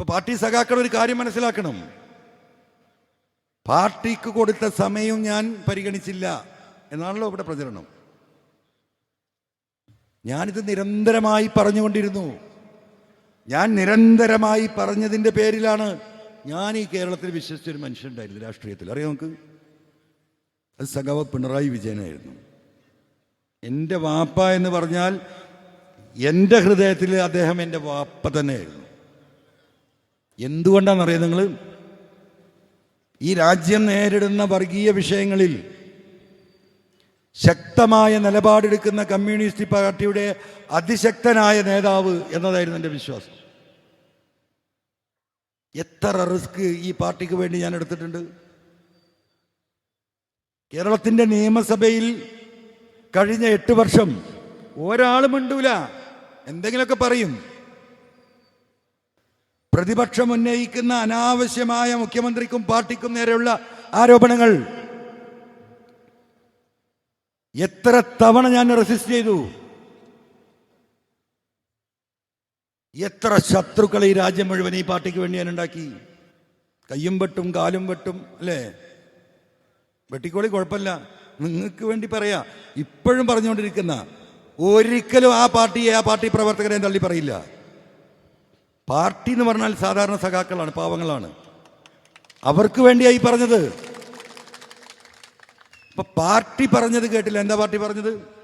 ഇപ്പൊ പാർട്ടി സഖാക്കൾ ഒരു കാര്യം മനസ്സിലാക്കണം. പാർട്ടിക്ക് കൊടുത്ത സമയവും ഞാൻ പരിഗണിച്ചില്ല എന്നാണല്ലോ ഇവിടെ പ്രചരണം. ഞാനിത് നിരന്തരമായി പറഞ്ഞുകൊണ്ടിരുന്നു. ഞാൻ നിരന്തരമായി പറഞ്ഞതിന്റെ പേരിലാണ് ഞാൻ ഈ കേരളത്തിൽ വിശ്വസിച്ചൊരു മനുഷ്യനുണ്ടായിരുന്നു രാഷ്ട്രീയത്തിൽ. അറിയാം നമുക്ക്? അത് സഖാവ് പിണറായി വിജയനായിരുന്നു. എന്റെ വാപ്പ എന്ന് പറഞ്ഞാൽ എന്റെ ഹൃദയത്തിൽ അദ്ദേഹം എന്റെ വാപ്പ തന്നെയായിരുന്നു. എന്തുകൊണ്ടാണെന്നറിയാം നിങ്ങൾ ഈ രാജ്യം നേരിടുന്ന വർഗീയ വിഷയങ്ങളിൽ ശക്തമായ നിലപാടെടുക്കുന്ന കമ്മ്യൂണിസ്റ്റ് പാർട്ടിയുടെ അതിശക്തനായ നേതാവ് എന്നതായിരുന്നു എന്റെ വിശ്വാസം. എത്ര റിസ്ക് ഈ പാർട്ടിക്ക് വേണ്ടി ഞാൻ എടുത്തിട്ടുണ്ട്? കേരളത്തിന്റെ നിയമസഭയിൽ കഴിഞ്ഞ എട്ട് വർഷം ഒരാളും മിണ്ടൂല. എന്തെങ്കിലുമൊക്കെ പറയും. പ്രതിപക്ഷം ഉന്നയിക്കുന്ന അനാവശ്യമായ മുഖ്യമന്ത്രിക്കും പാർട്ടിക്കും നേരെയുള്ള ആരോപണങ്ങൾ. എത്ര തവണ ഞാൻ റെസിസ്റ്റ് ചെയ്തു? എത്ര ശത്രുക്കൾ ഈ രാജ്യം മുഴുവൻ ഈ പാർട്ടിക്ക് വേണ്ടി ഞാൻ ഉണ്ടാക്കി? കയ്യും വെട്ടും കാലും വെട്ടും അല്ലേ? വെട്ടിക്കോളി കുഴപ്പമില്ല. നിങ്ങൾക്ക് വേണ്ടി പറയാ. ഇപ്പോഴും പറഞ്ഞുകൊണ്ടിരിക്കുന്ന ഒരിക്കലും ആ പാർട്ടിയെ ആ പാർട്ടി പ്രവർത്തകരെ തള്ളി പറയില്ല. പാർട്ടി എന്ന് പറഞ്ഞാൽ സാധാരണ സഖാക്കളാണ് പാവങ്ങളാണ്. അവർക്ക് വേണ്ടിയായി പറഞ്ഞത്. ഇപ്പൊ പാർട്ടി പറഞ്ഞത് കേട്ടില്ല. എന്താ പാർട്ടി പറഞ്ഞത്?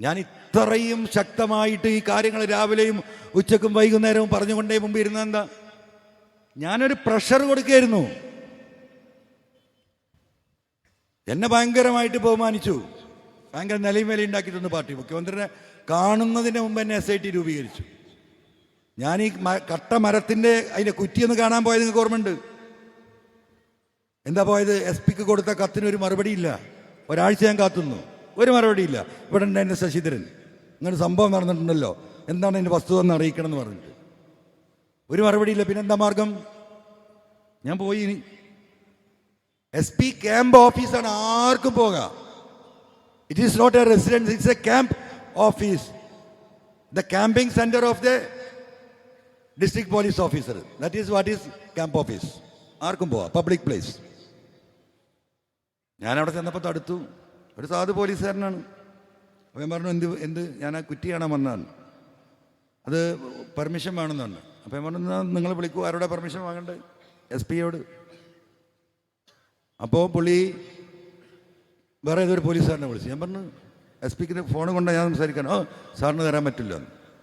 ഞാൻ ഇത്രയും ശക്തമായിട്ട് ഈ കാര്യങ്ങൾ രാവിലെയും ഉച്ചക്കും വൈകുന്നേരവും പറഞ്ഞുകൊണ്ടേ മുമ്പ് ഇരുന്ന എന്താ? ഞാനൊരു പ്രഷർ കൊടുക്കുകയായിരുന്നു. എന്നെ ഭയങ്കരമായിട്ട് ബഹുമാനിച്ചു. ഭയങ്കര നിലയും വില ഉണ്ടാക്കിയിട്ടുണ്ട് പാർട്ടി. മുഖ്യമന്ത്രിനെ കാണുന്നതിന് മുമ്പ് എന്നെ എസ് ഐ ടി രൂപീകരിച്ചു. ഞാൻ ഈ കട്ട മരത്തിന്റെ അതിന്റെ കുറ്റിയൊന്ന് കാണാൻ പോയത് നിങ്ങൾക്ക് ഓർമ്മയുണ്ട്? എന്താ പോയത്? എസ് പിക്ക് കൊടുത്ത കത്തിന് ഒരു മറുപടിയില്ല ഒരാഴ്ച ഞാൻ കാത്തുന്നു. ഒരു മറുപടിയില്ല ഇവിടെ ഉണ്ട് എന്റെ ശശിധരൻ. ഇങ്ങനെ സംഭവം നടന്നിട്ടുണ്ടല്ലോ. എന്താണ് എന്റെ വസ്തുത എന്ന് അറിയിക്കണം എന്ന് പറഞ്ഞിട്ട്. ഒരു മറുപടിയില്ല പിന്നെ എന്താ മാർഗം? ഞാൻ പോയി ഇനി. എസ് പി ക്യാമ്പ് ഓഫീസാണ് ആർക്കും പോകാം. It is not a residence it's a camp office the camping center of the district police officer that is what is camp office ആർക്കും പോവാം. പബ്ലിക് പ്ലേസ് ഞാൻ അവിടെ ചെന്നപ്പോൾ തടുത്തു. ഒരു സാധു പോലീസുകാരനാണ്. അപ്പോൾ ഞാൻ പറഞ്ഞു എന്ത് എന്ത്? ഞാൻ ആ കുറ്റി കാണാൻ വന്നതാണ്. അത് പെർമിഷൻ വേണമെന്ന് പറഞ്ഞു അപ്പോൾ ഞാൻ പറഞ്ഞു നിങ്ങൾ വിളിക്കൂ. ആരോടെ പെർമിഷൻ വാങ്ങണ്ടേ? എസ് പിയോട് അപ്പോൾ പുള്ളി വേറെ ഏതൊരു പോലീസുകാരനെ വിളിച്ചു. ഞാൻ പറഞ്ഞു എസ് പിക്ക് ഫോൺ കൊണ്ടാണ് ഞാൻ സംസാരിക്കാൻ. ഓ സാറിന് തരാൻ പറ്റില്ല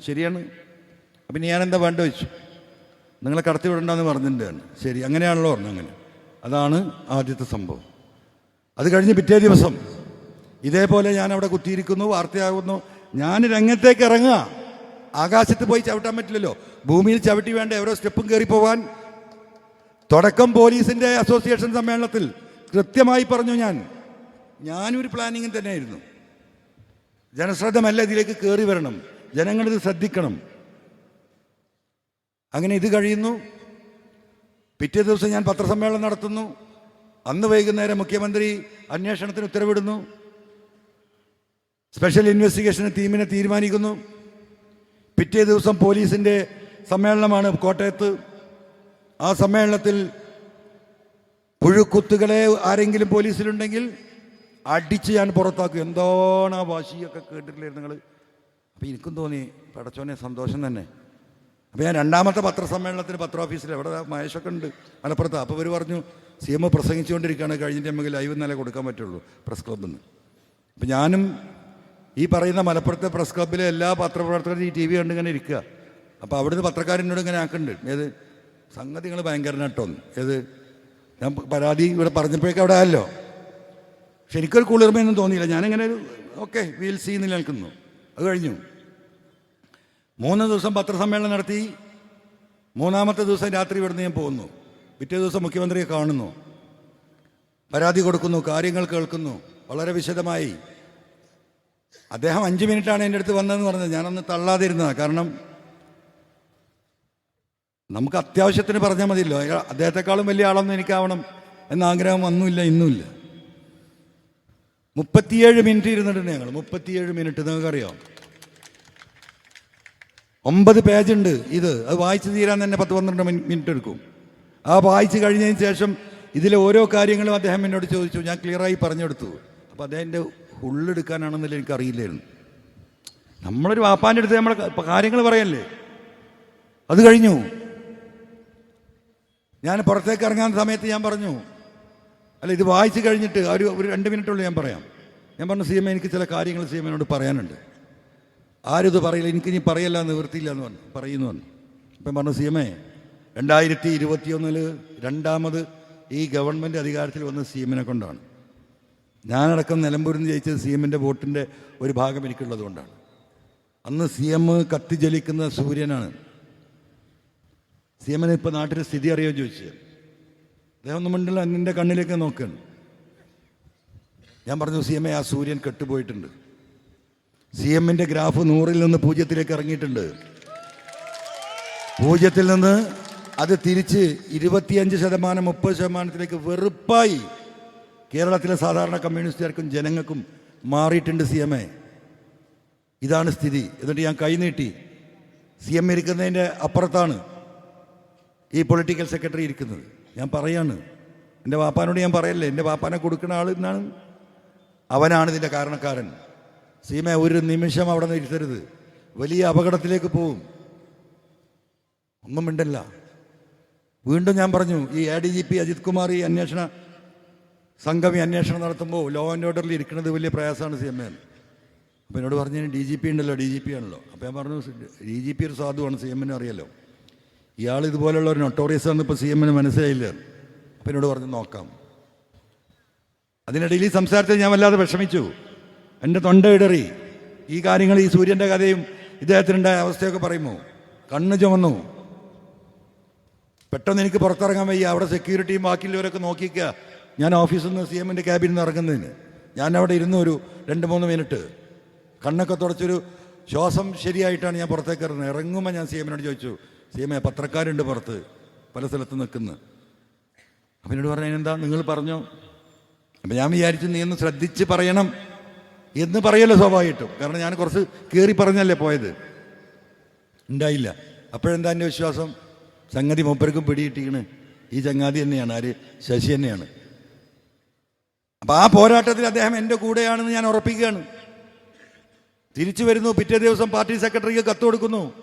ശരിയാണ്. അപ്പം ഞാൻ എന്താ വേണ്ട വെച്ചു നിങ്ങളെ കടത്തി വിടണ്ടെന്ന് പറഞ്ഞിട്ടുണ്ടായിരുന്നു ശരി അങ്ങനെയാണല്ലോ പറഞ്ഞു അങ്ങനെ. അതാണ് ആദ്യത്തെ സംഭവം. അത് കഴിഞ്ഞ് പിറ്റേ ദിവസം ഇതേപോലെ ഞാൻ അവിടെ കുത്തിയിരിക്കുന്നു വാർത്തയാകുന്നു. ഞാൻ രംഗത്തേക്ക് ഇറങ്ങുക. ആകാശത്ത് പോയി ചവിട്ടാൻ പറ്റില്ലല്ലോ. ഭൂമിയിൽ ചവിട്ടി വേണ്ട ഓരോ സ്റ്റെപ്പും കയറി പോവാൻ. തുടക്കം പോലീസിന്റെ അസോസിയേഷൻ സമ്മേളനത്തിൽ കൃത്യമായി പറഞ്ഞു ഞാൻ. ഞാനൊരു പ്ലാനിങ്ങിൽ തന്നെയായിരുന്നു. ജനശ്രദ്ധമല്ല ഇതിലേക്ക് കയറി വരണം. ജനങ്ങളിത് ശ്രദ്ധിക്കണം. അങ്ങനെ ഇത് കഴിയുന്നു. പിറ്റേ ദിവസം ഞാൻ പത്രസമ്മേളനം നടത്തുന്നു. അന്ന് വൈകുന്നേരം മുഖ്യമന്ത്രി അന്വേഷണത്തിന് ഉത്തരവിടുന്നു. സ്പെഷ്യൽ ഇൻവെസ്റ്റിഗേഷൻ ടീമിനെ തീരുമാനിക്കുന്നു. പിറ്റേ ദിവസം പോലീസിന്റെ സമ്മേളനമാണ് കോട്ടയത്ത്. ആ സമ്മേളനത്തിൽ പുഴുക്കുത്തുകളെ ആരെങ്കിലും പോലീസിലുണ്ടെങ്കിൽ അടിച്ച് ഞാൻ പുറത്താക്കും. എന്താണ് ആ വാശിയൊക്കെ കേട്ടിട്ടില്ലായിരുന്നു നിങ്ങൾ? അപ്പോൾ എനിക്കും തോന്നി പടച്ചോനെ സന്തോഷം തന്നെ. അപ്പോൾ ഞാൻ രണ്ടാമത്തെ പത്രസമ്മേളനത്തിന് പത്ര ഓഫീസിൽ എവിടെ മഹേഷൊക്കെ ഉണ്ട് മലപ്പുറത്ത്. അപ്പോൾ അവർ പറഞ്ഞു സി എം പ്രസംഗിച്ചുകൊണ്ടിരിക്കുകയാണ് കഴിഞ്ഞിട്ട് നമുക്ക് ലൈവ് ഇന്നലെ കൊടുക്കാൻ പറ്റുള്ളൂ പ്രസ് ക്ലബ്ബിൽ നിന്ന്. അപ്പം ഞാനും ഈ പറയുന്ന മലപ്പുറത്തെ പ്രസ് ക്ലബ്ബിലെ എല്ലാ പത്രപ്രവർത്തകരും ഈ ടി വി കണ്ടിങ്ങനെ ഇരിക്കുക. അപ്പോൾ അവിടുന്ന് പത്രക്കാരനോട് ഇങ്ങനെ ആക്കുന്നുണ്ട്. ഏത് സംഗതികൾ ഭയങ്കര നട്ടോന്ന് ഏത് ഞാൻ പരാതി ഇവിടെ പറഞ്ഞപ്പോഴേക്കും അവിടെ ആയല്ലോ. പക്ഷെ എനിക്കൊരു കുളിർമയൊന്നും തോന്നിയില്ല. ഞാനിങ്ങനെ ഒരു ഓക്കെ വീൽ സീന്ന് നിലനിൽക്കുന്നു അത് കഴിഞ്ഞു. മൂന്ന് ദിവസം പത്രസമ്മേളനം നടത്തി. മൂന്നാമത്തെ ദിവസം രാത്രി ഇവിടുന്ന് ഞാൻ പോകുന്നു. പിറ്റേ ദിവസം മുഖ്യമന്ത്രിയെ കാണുന്നു. പരാതി കൊടുക്കുന്നു കാര്യങ്ങൾ കേൾക്കുന്നു. വളരെ വിശദമായി. അദ്ദേഹം അഞ്ച് മിനിറ്റാണ് എന്റെ അടുത്ത് വന്നതെന്ന് പറഞ്ഞത്. ഞാനൊന്ന് തള്ളാതിരുന്നതാണ് കാരണം നമുക്ക് അത്യാവശ്യത്തിന് പറഞ്ഞാൽ മതിയല്ലോ. അദ്ദേഹത്തെക്കാളും വലിയ ആളൊന്നും എനിക്കാവണം എന്ന ആഗ്രഹം ഒന്നുമില്ല ഇന്നുമില്ല. മുപ്പത്തിയേഴ് മിനിറ്റ് ഇരുന്നിട്ടുണ്ട് ഞങ്ങൾ മുപ്പത്തിയേഴ് മിനിറ്റ്. നിങ്ങൾക്കറിയാം? ഒമ്പത് പേജുണ്ട് ഇത്. അത് വായിച്ചു തീരാൻ തന്നെ പത്ത് പന്ത്രണ്ട് മിനി- മിനിറ്റ് എടുക്കും. ആ വായിച്ചു കഴിഞ്ഞതിന് ശേഷം ഇതിലെ ഓരോ കാര്യങ്ങളും അദ്ദേഹം എന്നോട് ചോദിച്ചു. ഞാൻ ക്ലിയറായി പറഞ്ഞെടുത്തു. അപ്പോൾ അദ്ദേഹത്തിന്റെ ഉള്ളെടുക്കാനാണെന്നില്ല എനിക്കറിയില്ലായിരുന്നു. നമ്മളൊരു വാപ്പാന്റെ അടുത്ത് നമ്മളെ കാര്യങ്ങൾ പറയല്ലേ? അത് കഴിഞ്ഞു. ഞാൻ പുറത്തേക്ക് ഇറങ്ങാൻ സമയത്ത് ഞാൻ പറഞ്ഞു അല്ല ഇത് വായിച്ചു കഴിഞ്ഞിട്ട് ഒരു ഒരു രണ്ട് മിനിറ്റുള്ളൂ ഞാൻ പറയാം. ഞാൻ പറഞ്ഞു സി എം എനിക്ക് ചില കാര്യങ്ങൾ സി എമ്മിനോട് പറയാനുണ്ട്. ആരും ഇത് പറയില്ല എനിക്കിനി പറയല്ല നിവൃത്തിയില്ല എന്ന് പറഞ്ഞു. പറയുന്നു പറഞ്ഞു. ഇപ്പം പറഞ്ഞു സി എം എ രണ്ടായിരത്തി ഇരുപത്തിയൊന്നിൽ രണ്ടാമത് ഈ ഗവൺമെന്റ് അധികാരത്തിൽ വന്ന സി എമ്മിനെ കൊണ്ടാണ്. ഞാനടക്കം നിലമ്പൂരിൽ നിന്ന് ജയിച്ചത് സി എമ്മിന്റെ വോട്ടിന്റെ ഒരു ഭാഗം എനിക്കുള്ളത് കൊണ്ടാണ്. അന്ന് സി എം കത്തിജ്വലിക്കുന്ന സൂര്യനാണ്. സി എമ്മിന് ഇപ്പോൾ നാട്ടിലെ സ്ഥിതി അറിയാൻ ചോദിച്ചു. അദ്ദേഹം ഒന്നും മിണ്ടില്ല എന്റെ കണ്ണിലേക്ക് നോക്കുകയാണ് ഞാൻ പറഞ്ഞു സി എ ആ സൂര്യൻ കെട്ടുപോയിട്ടുണ്ട്. സി എമ്മിന്റെ ഗ്രാഫ് നൂറിൽ നിന്ന് പൂജ്യത്തിലേക്ക് ഇറങ്ങിയിട്ടുണ്ട്. പൂജ്യത്തിൽ നിന്ന് അത് തിരിച്ച് ഇരുപത്തിയഞ്ച് ശതമാനം മുപ്പത് ശതമാനത്തിലേക്ക് വെറുപ്പായി കേരളത്തിലെ സാധാരണ കമ്മ്യൂണിസ്റ്റുകാർക്കും ജനങ്ങൾക്കും മാറിയിട്ടുണ്ട് സി എം എ. ഇതാണ് സ്ഥിതി. എന്നിട്ട് ഞാൻ കൈനീട്ടി സി എം ഇരിക്കുന്നതിന്റെ അപ്പുറത്താണ് ഈ പൊളിറ്റിക്കൽ സെക്രട്ടറി ഇരിക്കുന്നത്. ഞാൻ പറയാണ്. എന്റെ വാപ്പാനോട് ഞാൻ പറയല്ലേ എന്റെ വാപ്പാനെ കൊടുക്കുന്ന ആൾ എന്നാണ് അവനാണ് ഇതിന്റെ കാരണക്കാരൻ. സീമ ഒരു നിമിഷം അവിടെ ഇരുത്തരുത് വലിയ അപകടത്തിലേക്ക് പോവും. ഒന്നും മിണ്ടല്ല. വീണ്ടും ഞാൻ പറഞ്ഞു ഈ A D G P Ajith Kumar ഈ അന്വേഷണ സംഘം ഈ അന്വേഷണം നടത്തുമ്പോൾ ലോ ആൻഡ് ഓർഡറിൽ ഇരിക്കുന്നത് വലിയ പ്രയാസമാണ് സി എം എ അപ്പോൾ എന്നോട് പറഞ്ഞു ഡി ജി പി ഉണ്ടല്ലോ ഡി ജി പി ആണല്ലോ. അപ്പോൾ ഞാൻ പറഞ്ഞു ഡി ജി പി ഒരു സാധുവാണ് സി എമ്മിന് അറിയാലോ. ഇയാൾ ഇതുപോലെയുള്ള ഒരു നൊട്ടോറിയസ് ആണ് ഇപ്പോൾ സി എമ്മിന് മനസ്സിലായില്ല. അപ്പം എന്നോട് പറഞ്ഞു നോക്കാം. അതിനിടയിൽ ഈ സംസാരത്തിൽ ഞാൻ വല്ലാതെ വിഷമിച്ചു. എന്റെ തൊണ്ട ഇടറി. ഈ കാര്യങ്ങൾ ഈ സൂര്യന്റെ കഥയും ഇദ്ദേഹത്തിനുണ്ടായ അവസ്ഥയൊക്കെ പറയുമോ? കണ്ണ് ചുമന്നു. പെട്ടെന്ന് എനിക്ക് പുറത്തിറങ്ങാൻ വയ്യ. അവിടെ സെക്യൂരിറ്റിയും ബാക്കിയുള്ളവരൊക്കെ നോക്കിക്കുക ഞാൻ ഓഫീസിൽ നിന്ന് സി എമ്മിന്റെ ക്യാബിനിൽ നിന്ന് ഇറങ്ങുന്നതിന്. ഞാൻ അവിടെ ഇരുന്നു ഒരു രണ്ട് മൂന്ന് മിനിറ്റ് കണ്ണൊക്കെ തുടച്ചൊരു ശ്വാസം ശരിയായിട്ടാണ് ഞാൻ പുറത്തേക്ക് ഇറങ്ങുന്നത്. ഇറങ്ങുമ്പോൾ ഞാൻ സി എമ്മിനോട് ചോദിച്ചു സി എമ്മെ പത്രക്കാരുണ്ട് പുറത്ത്. പല സ്ഥലത്ത് നിൽക്കുന്നു. എന്നോട് പറഞ്ഞു എന്താ നിങ്ങൾ പറഞ്ഞോ. അപ്പം ഞാൻ വിചാരിച്ചു നീ ഒന്ന് ശ്രദ്ധിച്ച് പറയണം. എന്ന് പറയല്ലോ സ്വാഭാവികമായിട്ടും. കാരണം ഞാൻ കുറച്ച് കയറി പറഞ്ഞല്ലേ പോയത്? ഉണ്ടായില്ല. അപ്പോഴെന്താ എന്റെ വിശ്വാസം? സംഗതി മൂപ്പർക്കും പിടിയിട്ടിക്കണ് ഈ ചങ്ങാതി തന്നെയാണ് ആര്? ശശി തന്നെയാണ്. അപ്പം ആ പോരാട്ടത്തിൽ അദ്ദേഹം എന്റെ കൂടെയാണെന്ന് ഞാൻ ഉറപ്പിക്കുകയാണ്. തിരിച്ചു വരുന്നു പിറ്റേ ദിവസം പാർട്ടി സെക്രട്ടറിക്ക് കത്ത് കൊടുക്കുന്നു.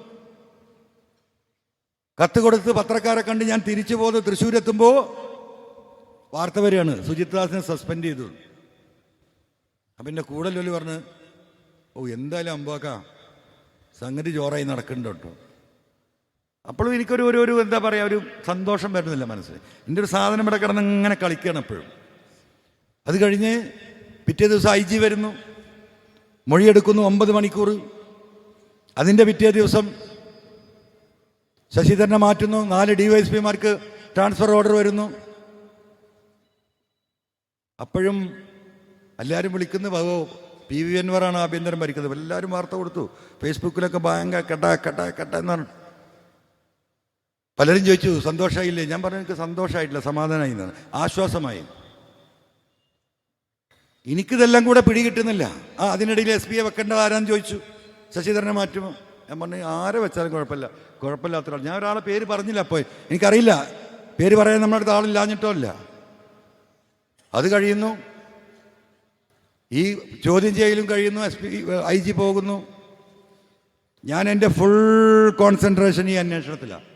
കത്ത് കൊടുത്ത് പത്രക്കാരെ കണ്ട് ഞാൻ തിരിച്ചു പോകുന്നത് തൃശ്ശൂരെത്തുമ്പോൾ വാർത്ത വരികയാണ് സുജിത് ദാസിനെ സസ്പെൻഡ് ചെയ്തു. അപ്പം എന്റെ കൂടെ ലോലി പറഞ്ഞ് ഓ എന്തായാലും അമ്പാക്ക സംഗതി ജോറായി നടക്കുന്നുണ്ട് കേട്ടോ. അപ്പോഴും എനിക്കൊരു ഒരു ഒരു എന്താ പറയുക ഒരു സന്തോഷം വരുന്നില്ല മനസ്സിൽ. എന്റെ ഒരു സാധനം ഇവിടെ കിടന്ന് ഇങ്ങനെ കളിക്കുകയാണ് എപ്പോഴും. അത് കഴിഞ്ഞ് പിറ്റേ ദിവസം ഐ ജി വരുന്നു. മൊഴിയെടുക്കുന്നു ഒമ്പത് മണിക്കൂർ അതിന്റെ പിറ്റേ ദിവസം ശശിധരനെ മാറ്റുന്നു. നാല് ഡി വൈ എസ് പിമാർക്ക് ട്രാൻസ്ഫർ ഓർഡർ വരുന്നു. അപ്പോഴും എല്ലാവരും വിളിക്കുന്ന ഭഗവോ പി വി അൻവറാണ് ആഭ്യന്തരം ഭരിക്കുന്നത്. എല്ലാവരും വാർത്ത കൊടുത്തു. ഫേസ്ബുക്കിലൊക്കെ ഭയങ്കര കെട്ട കെട്ട കെട്ട എന്നാണ് പലരും ചോദിച്ചു സന്തോഷമായില്ലേ ഞാൻ പറഞ്ഞു എനിക്ക് സന്തോഷമായിട്ടില്ല സമാധാനമായി എന്നാണ്. ആശ്വാസമായി. എനിക്കിതെല്ലാം കൂടെ പിടികിട്ടുന്നില്ല. ആ അതിനിടയിൽ എസ് പിയെ വെക്കേണ്ടത് ആരാന്ന് ചോദിച്ചു. ശശിധരനെ മാറ്റുമോ? ഞാൻ പറഞ്ഞു ആരെ വെച്ചാലും കുഴപ്പമില്ല. കുഴപ്പമില്ലാത്ത ഞാൻ ഒരാളെ പേര് പറഞ്ഞില്ല അപ്പോൾ. എനിക്കറിയില്ല. പേര് പറയാൻ നമ്മുടെ അടുത്ത് ആളില്ലാഞ്ഞിട്ടോ അല്ല അത് കഴിയുന്നു. ഈ ചോദ്യം ചെയ്യലും കഴിയുന്നു എസ് പി ഐ ജി പോകുന്നു. ഞാൻ എന്റെ ഫുൾ കോൺസെൻട്രേഷൻ ഈ അന്വേഷണത്തിലാണ്.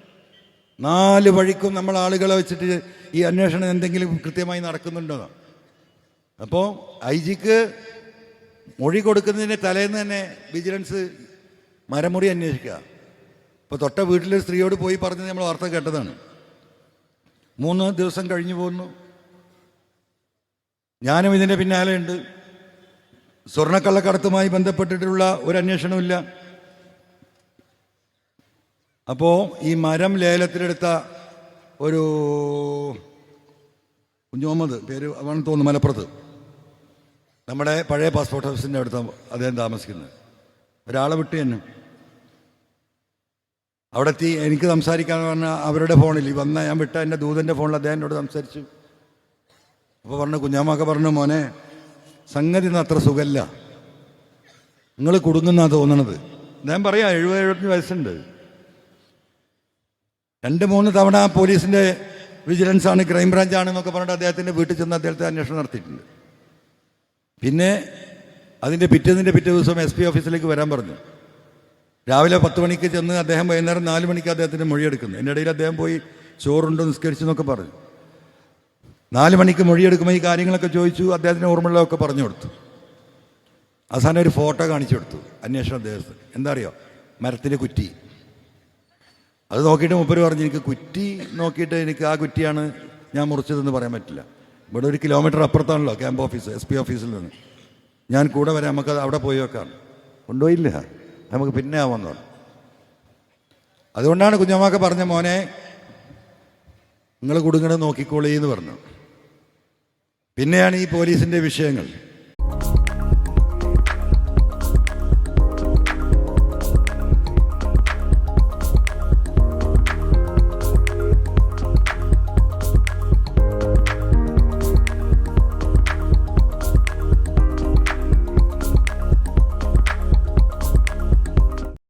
നാല് വഴിക്കും നമ്മൾ ആളുകളെ വെച്ചിട്ട് ഈ അന്വേഷണം എന്തെങ്കിലും കൃത്യമായി നടക്കുന്നുണ്ടോ അപ്പോൾ ഐ ജിക്ക് മൊഴി കൊടുക്കുന്നതിന്റെ തലേന്ന് തന്നെ വിജിലൻസ് മരമുറി അന്വേഷിക്കുക. ഇപ്പോൾ തൊട്ട വീട്ടിലെ സ്ത്രീയോട് പോയി പറഞ്ഞത് നമ്മൾ വാർത്ത കേട്ടതാണ്. മൂന്ന് ദിവസം കഴിഞ്ഞു പോകുന്നു. ഞാനും ഇതിന്റെ പിന്നാലെ ഉണ്ട് സ്വർണക്കള്ളക്കടത്തുമായി ബന്ധപ്പെട്ടിട്ടുള്ള ഒരു അന്വേഷണമില്ല അപ്പോൾ ഈ മരം ലേലത്തിലെടുത്ത ഒരു കുഞ്ഞുമുഹമ്മദ് പേര് ആണെന്ന് തോന്നുന്നു മലപ്പുറത്ത്. നമ്മുടെ പഴയ പാസ്പോർട്ട് ഓഫീസിന്റെ അടുത്ത് അദ്ദേഹം താമസിക്കുന്നത്. ഒരാളെ വിട്ടു തന്നെ അവിടെ എത്തി എനിക്ക് സംസാരിക്കാൻ പറഞ്ഞാൽ അവരുടെ ഫോണിൽ വന്ന ഞാൻ വിട്ട എന്റെ ദൂതന്റെ ഫോണിൽ അദ്ദേഹം എന്നോട് സംസാരിച്ചു. അപ്പോൾ പറഞ്ഞു കുഞ്ഞാമ്മൊക്കെ പറഞ്ഞു മോനെ സംഗതി ഒന്നും അത്ര സുഖമല്ല നിങ്ങൾ കുടുങ്ങുന്നാ തോന്നണത്. ഞാൻ പറയാം എഴുപത് എഴുപത്തഞ്ച് വയസ്സുണ്ട്. രണ്ട് മൂന്ന് തവണ പോലീസിന്റെ വിജിലൻസ് ആണ് ക്രൈംബ്രാഞ്ച് ആണെന്നൊക്കെ പറഞ്ഞിട്ട് അദ്ദേഹത്തിന്റെ വീട്ടിൽ ചെന്ന് അദ്ദേഹത്തെ അന്വേഷണം നടത്തിയിട്ടുണ്ട്. പിന്നെ അതിന്റെ പിറ്റേതിന്റെ പിറ്റേ ദിവസം എസ് പി ഓഫീസിലേക്ക് വരാൻ പറഞ്ഞു. രാവിലെ പത്ത് മണിക്ക് ചെന്ന് അദ്ദേഹം വൈകുന്നേരം നാല് മണിക്ക് അദ്ദേഹത്തിന്റെ മൊഴിയെടുക്കുന്നു. എന്റെ ഇടയിൽ അദ്ദേഹം പോയി ചോറുണ്ടോ നിസ്കരിച്ചു എന്നൊക്കെ പറഞ്ഞു. നാല് മണിക്ക് മൊഴിയെടുക്കുമ്പോൾ ഈ കാര്യങ്ങളൊക്കെ ചോദിച്ചു അദ്ദേഹത്തിന് ഓർമ്മയുള്ളതൊക്കെ പറഞ്ഞു കൊടുത്തു. അവസാനം ഒരു ഫോട്ടോ കാണിച്ചു കൊടുത്തു അന്വേഷണ ഉദ്യോഗസ്ഥൻ. എന്താ അറിയോ? മരത്തിന്റെ കുറ്റി. അത് നോക്കിയിട്ട് മുപ്പര് പറഞ്ഞു എനിക്ക് കുറ്റി നോക്കിയിട്ട് എനിക്ക് ആ കുറ്റിയാണ് ഞാൻ മുറിച്ചതെന്ന് പറയാൻ പറ്റില്ല. ഇവിടെ ഒരു കിലോമീറ്റർ അപ്പുറത്താണല്ലോ ക്യാമ്പ് ഓഫീസ് എസ് പി ഓഫീസിൽ നിന്ന്. ഞാൻ കൂടെ വരാം നമുക്ക് അവിടെ പോയി വെക്കാം. കൊണ്ടുപോയില്ല നമുക്ക് പിന്നെ ആവാന്ന് പറഞ്ഞു. അതുകൊണ്ടാണ് കുഞ്ഞമ്മക്ക് പറഞ്ഞ മോനെ നിങ്ങൾ കുടുങ്ങണ നോക്കിക്കോളീ എന്ന് പറഞ്ഞു. പിന്നെയാണ് ഈ പോലീസിന്റെ വിഷയങ്ങൾ.